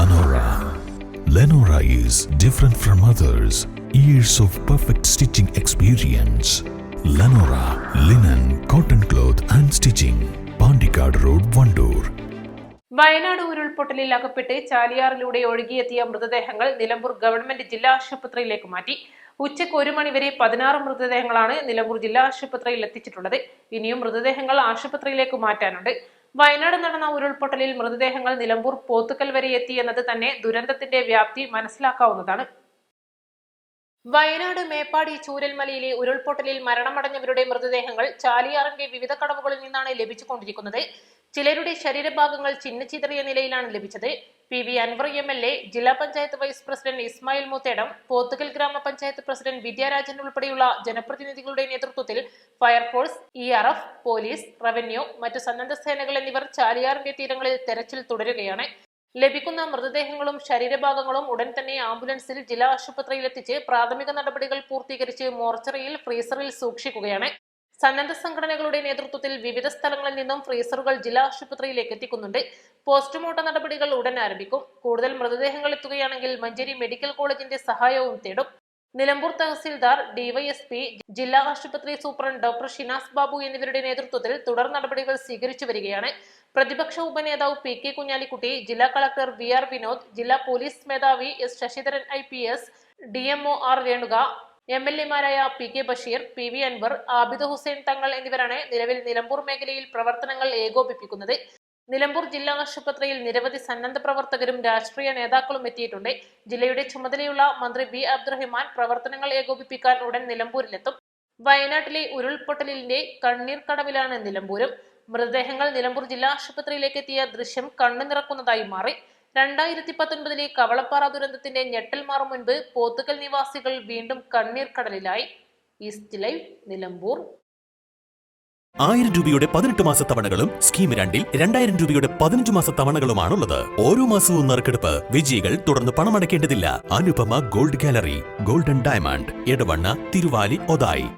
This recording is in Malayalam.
Lenora. Lenora is different from others. Years of perfect stitching experience. Lenora linen, cotton cloth and stitching. Pandikad Road, Vandoor. Wayanad ഉരുൾപൊട്ടലിൽ അകപ്പെട്ട് ചാലിയാറിലൂടെ ഒഴുകിയെത്തിയ മൃതദേഹങ്ങൾ നിലമ്പൂർ ഗവൺമെന്റ് ജില്ലാ ആശുപത്രിയിലേക്ക് മാറ്റി ഉച്ചയ്ക്ക് ഒരു മണിവരെ പതിനാറ് മൃതദേഹങ്ങളാണ് നിലമ്പൂർ ജില്ലാ ആശുപത്രിയിൽ എത്തിച്ചിട്ടുള്ളത് ഇനിയും മൃതദേഹങ്ങൾ ആശുപത്രിയിലേക്ക് മാറ്റാനുണ്ട് വയനാട് നടന്ന ഉരുൾപൊട്ടലിൽ മൃതദേഹങ്ങൾ നിലമ്പൂർ പോത്തുക്കൽ വരെ എത്തി എന്നത് തന്നെ ദുരന്തത്തിന്റെ വ്യാപ്തി മനസ്സിലാക്കാവുന്നതാണ്. വയനാട് മേപ്പാടി ചൂരൽമലയിലെ ഉരുൾപൊട്ടലിൽ മരണമടഞ്ഞവരുടെ മൃതദേഹങ്ങൾ ചാലിയാറിന്റെ വിവിധ കടവുകളിൽ നിന്നാണ് ലഭിച്ചുകൊണ്ടിരിക്കുന്നത്. ചിലരുടെ ശരീരഭാഗങ്ങൾ ചിന്നച്ചിതറിയ നിലയിലാണ് ലഭിച്ചത്. P V Anwar M L A ജില്ലാ പഞ്ചായത്ത് വൈസ് പ്രസിഡന്റ് ഇസ്മായിൽ മുത്തേടം പോത്തുകൽ ഗ്രാമപഞ്ചായത്ത് പ്രസിഡന്റ് വിദ്യാരാജൻ ഉൾപ്പെടെയുള്ള ജനപ്രതിനിധികളുടെ നേതൃത്വത്തിൽ fire force E R F police revenue മറ്റു സന്നദ്ധ സേനകൾ എന്നിവർ ചാലിയാറിന്റെ തീരങ്ങളിൽ തെരച്ചിൽ തുടരുകയാണ്. ലഭിക്കുന്ന മൃതദേഹങ്ങളും ശരീരഭാഗങ്ങളും ഉടൻ തന്നെ ആംബുലൻസിൽ ജില്ലാ ആശുപത്രിയിൽ എത്തിച്ച് പ്രാഥമിക നടപടികൾ പൂർത്തീകരിച്ച് മോർച്ചറിയിൽ ഫ്രീസറിൽ സൂക്ഷിക്കുകയാണ്. സന്നദ്ധ സംഘടനകളുടെ നേതൃത്വത്തിൽ വിവിധ സ്ഥലങ്ങളിൽ നിന്നും ഫ്രീസറുകൾ ജില്ലാ ആശുപത്രിയിലേക്ക് എത്തിക്കുന്നുണ്ട്. പോസ്റ്റ്മോർട്ടം നടപടികൾ ഉടൻ ആരംഭിക്കും. കൂടുതൽ മൃതദേഹങ്ങൾ എത്തുകയാണെങ്കിൽ മഞ്ചേരി മെഡിക്കൽ കോളേജിന്റെ സഹായവും തേടും. നിലമ്പൂർ തഹസിൽദാർ ഡിവൈഎസ്പി ജില്ലാ ആശുപത്രി സൂപ്രണ്ട് ഡോക്ടർ ഷിനാസ് ബാബു എന്നിവരുടെ നേതൃത്വത്തിൽ തുടർ നടപടികൾ സ്വീകരിച്ചു വരികയാണ്. പ്രതിപക്ഷ ഉപനേതാവ് പി കെ കുഞ്ഞാലിക്കുട്ടി ജില്ലാ കളക്ടർ വി ആർ വിനോദ് ജില്ലാ പോലീസ് മേധാവി S Sasidharan I P S D M O R Renuka M L എമാരായ P K Basheer P V Anwar Abid Hussain Thangal എന്നിവരാണ് നിലവിൽ നിലമ്പൂർ മേഖലയിൽ പ്രവർത്തനങ്ങൾ ഏകോപിപ്പിക്കുന്നത്. നിലമ്പൂർ ജില്ലാ ആശുപത്രിയിൽ നിരവധി സന്നദ്ധ പ്രവർത്തകരും രാഷ്ട്രീയ നേതാക്കളും എത്തിയിട്ടുണ്ട്. ജില്ലയുടെ ചുമതലയുള്ള മന്ത്രി ബി അബ്ദുറഹിമാൻ പ്രവർത്തനങ്ങൾ ഏകോപിപ്പിക്കാൻ ഉടൻ നിലമ്പൂരിലെത്തും. വയനാട്ടിലെ ഉരുൾപൊട്ടലിന്റെ കണ്ണീർ കടവിലാണ് നിലമ്പൂരും. മൃതദേഹങ്ങൾ നിലമ്പൂർ ജില്ലാ ആശുപത്രിയിലേക്ക് എത്തിയ ദൃശ്യം കണ്ണു നിറക്കുന്നതായി മാറി. രണ്ടായിരത്തി പത്തൊൻപതിലെ കവളപ്പാറ ദുരന്തത്തിന്റെ ഞെട്ടൽ മുൻപ് പോത്തുകൽ നിവാസികൾ വീണ്ടും കണ്ണീർ കടലിലായി. East live Nilambur. ആയിരം രൂപയുടെ പതിനെട്ട് മാസ തവണകളും സ്കീം രണ്ടിൽ രണ്ടായിരം രൂപയുടെ പതിനഞ്ച് മാസ തവണകളുമാണുള്ളത്. ഓരോ മാസവും നറുക്കെടുപ്പ്. വിജയികൾ തുടർന്ന് പണമടയ്ക്കേണ്ടതില്ല. Anupama gold gallery golden diamond Edavanna Thiruvali Othayi.